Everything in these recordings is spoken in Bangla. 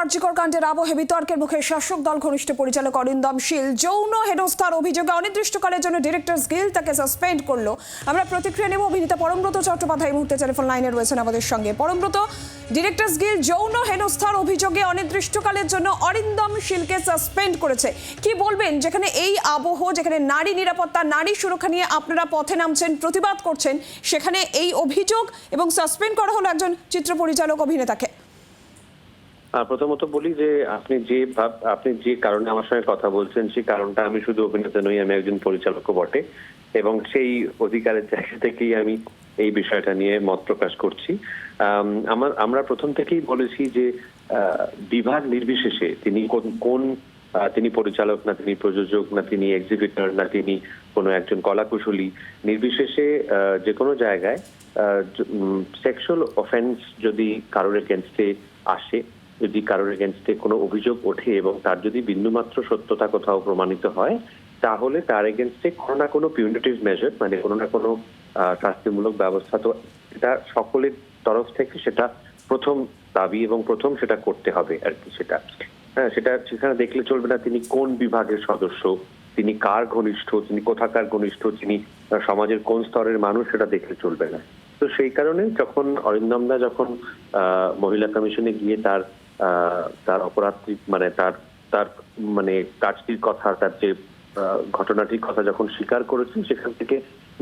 আর্যিকর কাণ্ডের আবহে বিতর্কের মুখে শাসক দল ঘনিষ্ঠ পরিচালক অরিন্দম শীল যৌন হেনস্থার অভিযোগে অনির্দিষ্টকালের জন্য ডিরেক্টরস গিল তাকে সাসপেন্ড করল। আমরা প্রতিক্রিয়া নেব অভিনেতা পরমব্রত চট্টোপাধ্যায় মুহূর্তে টেলিফোন লাইনে রয়েছেন আমাদের সঙ্গে। পরমব্রত, ডিরেক্টরস গিল যৌন হেনস্থার অভিযোগে অনির্দিষ্টকালের জন্য অরিন্দম শীলকে সাসপেন্ড করেছে। কি বলবেন? যেখানে এই আবহ, যেখানে নারী নিরাপত্তা, নারী সুরক্ষা নিয়ে আপনারা পথে নামছেন, প্রতিবাদ করছেন, সেখানে এই অভিযোগ এবং সাসপেন্ড করা হলো একজন চিত্র পরিচালক অভিনেতাকে। প্রথমত বলি যে আপনি যে ভাব, আপনি যে কারণে আমার সঙ্গে কথা বলছেন, সেই কারণটা আমি শুধু অভিনেতা নই, আমি একজন পরিচালকও বটে। এবং সেই অধিকারের জায়গা থেকেই আমি এই বিষয়টা নিয়ে মত প্রকাশ করছি। আমার, আমরা প্রথম থেকেই বলেছি যে বিভাগ নির্বিশেষে তিনি কোন কোন তিনি পরিচালক না তিনি প্রযোজক না তিনি এক্সিবিটর না তিনি কোনো একজন কলাকুশলী, নির্বিশেষে যে কোনো জায়গায় সেক্সুয়াল অফেন্স যদি কারোর এগেনস্টে আসে যদি কারোর এগেনস্টে কোনো অভিযোগ ওঠে এবং তার যদি বিন্দুমাত্র সত্যতা কোথাও প্রমাণিত হয়, তাহলে তার এগেনস্টে কোনো না কোনো পিউনিটিভ মেজার মানে কোনো না কোনো শাস্তিমূলক ব্যবস্থা তো এটা সকলের তরফ থেকে সেটা প্রথম দাবি এবং প্রথম সেটা করতে হবে আর কি সেটা। হ্যাঁ সেটা সেখানে দেখলে চলবে না তিনি কোন বিভাগের সদস্য, তিনি কার ঘনিষ্ঠ, তিনি কোথাকার ঘনিষ্ঠ, তিনি সমাজের কোন স্তরের মানুষ সেটা দেখলে চলবে না। তো সেই কারণে যখন অরিন্দমদা যখন মহিলা কমিশনে গিয়ে তার তার অপরাধী মানে তার তার মানে কাজটির কথা, তার যে ঘটনাটির কথা যখন স্বীকার করেছেন সেখান থেকে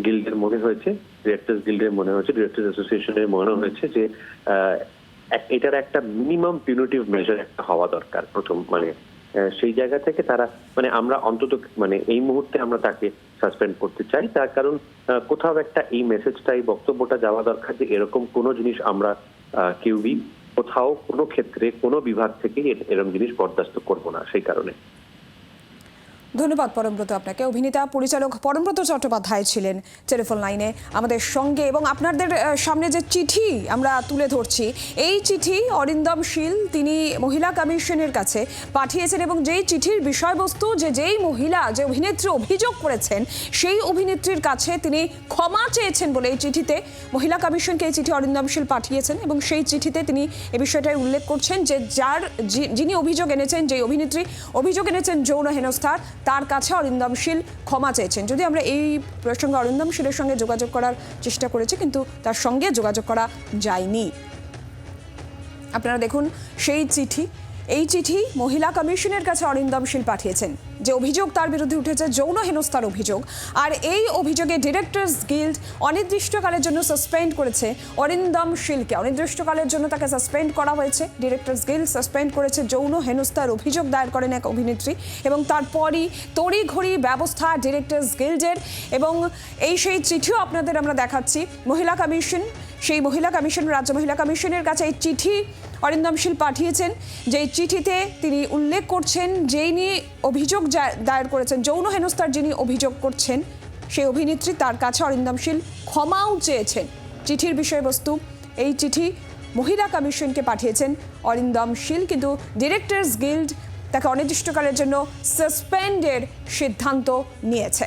গিল্ডের মনে হয়েছে ডিরেক্টর্স গিল্ডের মনে হয়েছে ডিরেক্টর্স অ্যাসোসিয়েশনের মনে হয়েছে যে এটার একটা মিনিমাম পিউনিটিভ মেজার একটা হওয়া দরকার প্রথম মানে সেই জায়গা থেকে তারা মানে আমরা অন্তত মানে এই মুহূর্তে আমরা তাকে সাসপেন্ড করতে চাই। তার কারণ কোথাও একটা এই মেসেজটা এই বক্তব্যটা যাওয়া দরকার যে, এরকম কোনো জিনিস আমরা কেউই কোথাও কোনো ক্ষেত্রে কোনো বিভাগ থেকে এরকম জিনিস বরদাস্ত করব না সেই কারণে। ধন্যবাদ পরমব্রত আপনাকে। অভিনেতা, পরিচালক পরমব্রত চট্টোপাধ্যায় ছিলেন টেলিফোন লাইনে আমাদের সঙ্গে এবং আপনাদের সামনে যে চিঠি আমরা তুলে ধরছি, এই চিঠি অরিন্দম শীল, তিনি মহিলা কমিশনের কাছে পাঠিয়েছেন এবং যেই চিঠির বিষয়বস্তু, যে যেই মহিলা, যে অভিনেত্রী অভিযোগ করেছেন, সেই অভিনেত্রীর কাছে তিনি ক্ষমা চেয়েছেন বলে এই চিঠিতে মহিলা কমিশনকে এই চিঠি অরিন্দম শীল পাঠিয়েছেন এবং সেই চিঠিতে তিনি এ বিষয়টাই উল্লেখ করছেন যে যার যিনি অভিযোগ এনেছেন যে অভিনেত্রী অভিযোগ এনেছেন যৌন হেনস্থার তার কাছে অরিন্দম শীল ক্ষমা চেয়েছেন। যদি আমরা এই প্রসঙ্গে অরিন্দম শীলের সঙ্গে যোগাযোগ করার চেষ্টা করেছি, কিন্তু তার সঙ্গে যোগাযোগ করা যায়নি। আপনারা দেখুন সেই চিঠি। এই চিঠি মহিলা কমিশনের কাছে অরিন্দম শীল পাঠিয়েছেন। যে অভিযোগ তার বিরুদ্ধে উঠেছে, যৌন হেনস্থার অভিযোগ। আর এই অভিযোগে ডিরেক্টরস গিল্ড অনির্দিষ্টকালের জন্য সাসপেন্ড করেছে অরিন্দম শীলকে। অনির্দিষ্টকালের জন্য তাকে সাসপেন্ড করা হয়েছে। ডিরেক্টরস গিল্ড সাসপেন্ড করেছে যৌন হেনস্থার অভিযোগ দায়ের করেন এক অভিনেত্রী এবং তারপরই তড়িঘড়ি ব্যবস্থা ডিরেক্টরস গিল্ডের এবং এই সেই চিঠিও আপনাদের আমরা দেখাচ্ছি। মহিলা কমিশন সেই মহিলা কমিশন, রাজ্য মহিলা কমিশনের কাছে এই চিঠি অরিন্দম শীল পাঠিয়েছেন, যেই চিঠিতে তিনি উল্লেখ করছেন যেই নিয়ে অভিযোগ দায়ের করেছেন, যৌন হেনস্থার যিনি অভিযোগ করছেন, সেই অভিনেত্রী তার কাছে অরিন্দম শীল ক্ষমাও চেয়েছেন। চিঠির বিষয়বস্তু, এই চিঠি মহিলা কমিশনকে পাঠিয়েছেন অরিন্দম শীল, কিন্তু ডিরেক্টরস গিল্ড তাকে অনির্দিষ্টকালের জন্য সাসপেন্ডের সিদ্ধান্ত নিয়েছে।